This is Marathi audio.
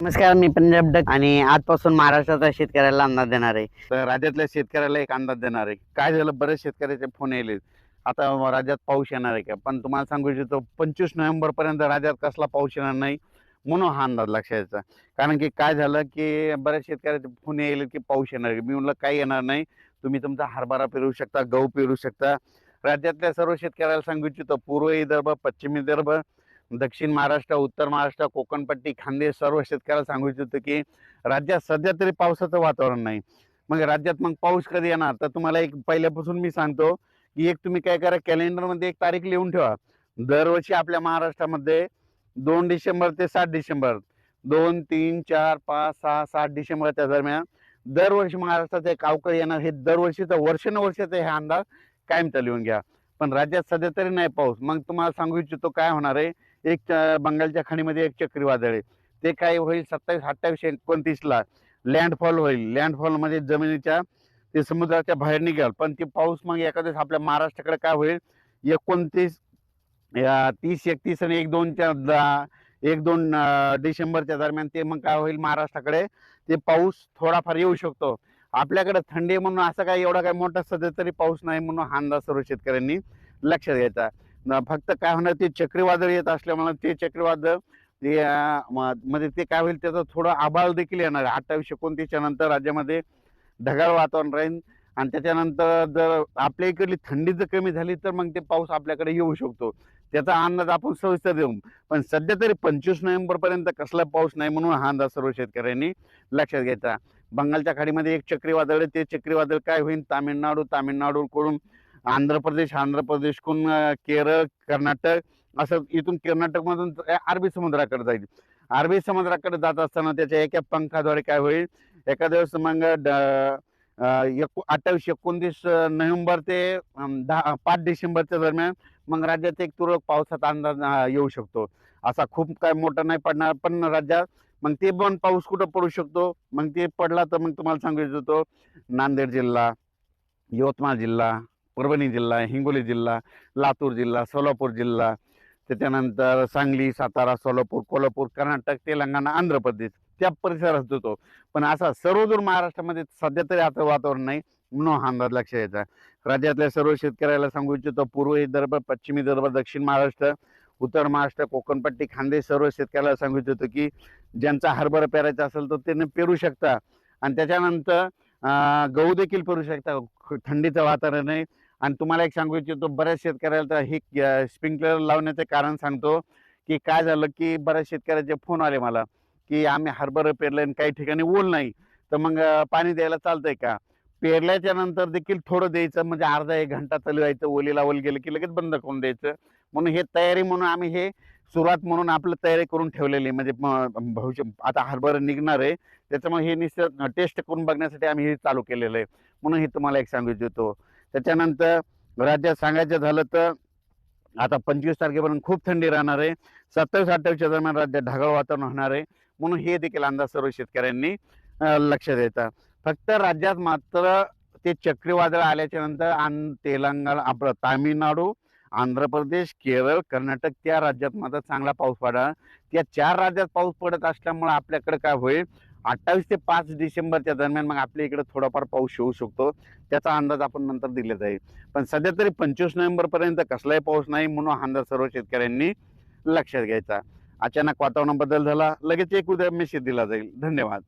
नमस्कार मी पंजाब डक आणि आजपासून महाराष्ट्राचा शेतकऱ्याला अंदाज देणार आहे. तर राज्यातल्या शेतकऱ्याला एक अंदाज देणार आहे. काय झालं? बरेच शेतकऱ्याचे फोन येले आता राज्यात पाऊस येणार आहे का? पण तुम्हाला सांगू इच्छितो पंचवीस नोव्हेंबर पर्यंत राज्यात कसला पाऊस येणार नाही म्हणून हा अंदाज लक्षात यायचा. कारण की काय झालं की बऱ्याच शेतकऱ्याचे फोन येईल की पाऊस येणार आहे. मी म्हणलं काय येणार नाही. तुम्ही तुमचा हरभरा पेरू शकता गहू पेरू शकता. राज्यातल्या सर्व शेतकऱ्याला सांगू इच्छितो पूर्व विदर्भ पश्चिम विदर्भ दक्षिण महाराष्ट्र उत्तर महाराष्ट्र कोकणपट्टी खांदे सर्व शेतकऱ्याला सांगू इच्छितो की राज्यात सध्या तरी पावसाचं वातावरण नाही. मग राज्यात मग पाऊस कधी येणार? तर तुम्हाला एक पहिल्यापासून मी सांगतो की एक तुम्ही काय करा कॅलेंडरमध्ये एक तारीख लिहून ठेवा. दरवर्षी आपल्या महाराष्ट्रामध्ये दोन डिसेंबर ते सात डिसेंबर दोन तीन चार पाच सहा सात डिसेंबरच्या दरम्यान दरवर्षी महाराष्ट्रात एक अवकाळी येणार. हे दरवर्षीचा वर्षानुवर्षाचा हे अंदाज कायमचा लिहून घ्या. पण राज्यात सध्या तरी नाही पाऊस. मग तुम्हाला सांगू इच्छितो काय होणार आहे? एक च- बंगालच्या खाणीमध्ये एक चक्रीवादळ आहे. ते काय होईल सत्तावीस अठ्ठावीस एकोणतीसला लँडफॉल होईल. लँडफॉलमध्ये म्हणजे जमिनीच्या ते समुद्राच्या बाहेर निघाल. पण ते पाऊस मग एखाद्याच आपल्या महाराष्ट्राकडे काय होईल? एकोणतीस या तीस एकतीस आणि एक दोनच्या एक दोन डिसेंबरच्या दरम्यान ते मग काय होईल महाराष्ट्राकडे? ते पाऊस थोडाफार येऊ शकतो. आपल्याकडे थंडी म्हणून असं काय एवढा काय मोठा सध्या तरी पाऊस नाही म्हणून हा अंदाज सर्व शेतकऱ्यांनी लक्षात घ्यायचा. फक्त काय होणार ते चक्रीवादळ येत असल्यामुळे ते चक्रीवादळ ते म- मध्ये ते काय होईल त्याचा थोडं आभाळ देखील येणार आहे. अठ्ठावीस एकोणतीसच्या नंतर राज्यामध्ये ढगाळ वातावरण राहील आणि त्याच्यानंतर जर आपल्या इकडली थंडी जर कमी झाली तर मग ते पाऊस आपल्याकडे येऊ शकतो. त्याचा अंदाज आपण सविस्तर देऊ. पण सध्या तरी पंचवीस नोव्हेंबरपर्यंत कसला पाऊस नाही म्हणून हा अंदाज सर्व शेतकऱ्यांनी लक्षात घ्यायचा बंगालच्या खाडीमध्ये एक चक्रीवादळ आहे ते चक्रीवादळ काय होईल तामिळनाडू तामिळनाडूकडून आंध्र प्रदेश आंध्र प्रदेशकडून केरळ कर्नाटक असं इथून कर्नाटकमधून अरबी समुद्राकडे जाईल. अरबी समुद्राकडे जात असताना त्याच्या एका पंखाद्वारे काय होईल? एका दिवस मग ड- अठ्ठावीस एकोणतीस नोव्हेंबर ते दहा पाच डिसेंबरच्या दरम्यान मग राज्यात एक तुरळक पावसाचा अंदाज येऊ शकतो. असा खूप काय मोठा नाही पडणार पण राज्यात मग ते पण पाऊस कुठं पडू शकतो? मग ते पडला तर मग तुम्हाला सांगू इच्छितो नांदेड जिल्हा यवतमाळ जिल्हा. परभणी जिल्हा हिंगोली जिल्हा लातूर जिल्हा सोलापूर जिल्हा. त्याच्यानंतर सांगली सातारा सोलापूर कोल्हापूर कर्नाटक तेलंगणा आंध्र प्रदेश त्या परिसरात होतो. पण असा सर्वदूर महाराष्ट्रामध्ये सध्या तरी आता वातावरण नाही म्हणून हा अंदाज लक्ष यायचा. राज्यातल्या सर्व शेतकऱ्याला सांगू इच्छितो पूर्व विदर्भ पश्चिमी विदर्भ दक्षिण महाराष्ट्र उत्तर महाराष्ट्र कोकणपट्टी खांदे सर्व शेतकऱ्याला सांगू इच्छितो की ज्यांचा हरभरा पेरायचा असेल तर त्यांनी पेरू शकता. आणि त्याच्यानंतर गहू देखील पेरू शकता. ख- थंडीचं वातावरण आहे. आणि तुम्हाला एक सांगू इच्छितो बऱ्याच शेतकऱ्याला तर हे स्प्रिंकलर लावण्याचे कारण सांगतो की काय झालं की बऱ्याच शेतकऱ्याचे फोन आले मला की आम्ही हरभरं पेरलं आणि काही ठिकाणी ओल नाही. तर मग पाणी द्यायला चालतंय का? पेरल्याच्या नंतर देखील थोडं द्यायचं म्हणजे अर्धा एक घंटा चालवायचं ओलीला ओल गेलं की लगेच बंद करून द्यायचं. म्हणून हे तयारी म्हणून आम्ही हे सुरुवात म्हणून आपलं तयारी करून ठेवलेली आहे. म्हणजे भविष्य आता हरभरा निघणार आहे. त्याच्यामुळे हे निश्चित टेस्ट करून बघण्यासाठी आम्ही हे चालू केलेलं आहे. म्हणून हे तुम्हाला एक सांगू इच्छितो. त्याच्यानंतर राज्यात सांगायचं झालं तर आता पंचवीस तारखेपर्यंत खूप थंडी राहणार आहे. सत्तावीस अठ्ठावीसच्या दरम्यान राज्यात ढगाळ वातावरण होणार आहे. म्हणून हे देखील अंदाज सर्व शेतकऱ्यांनी लक्ष द्यायचा फक्त राज्यात मात्र ते चक्रीवादळ आल्याच्यानंतर आन तेलंगणा आपलं तामिळनाडू आंध्र प्रदेश केरळ कर्नाटक त्या राज्यात मात्र चांगला पाऊस पडणार त्या चार राज्यात पाऊस पडत असल्यामुळे आपल्याकडे काय होईल? अठ्ठावीस ते पाच डिसेंबरच्या दरम्यान मग आपल्या इकडे थोडाफार पाऊस येऊ शकतो. त्याचा अंदाज आपण नंतर दिला जाईल. पण सध्या तरी पंचवीस नोव्हेंबरपर्यंत कसलाही पाऊस नाही म्हणून हा अंदाज सर्व शेतकऱ्यांनी लक्षात घ्यायचा. अचानक वातावरण बदल झाला. लगेच एक उद्या मेसेज दिला जाईल. धन्यवाद.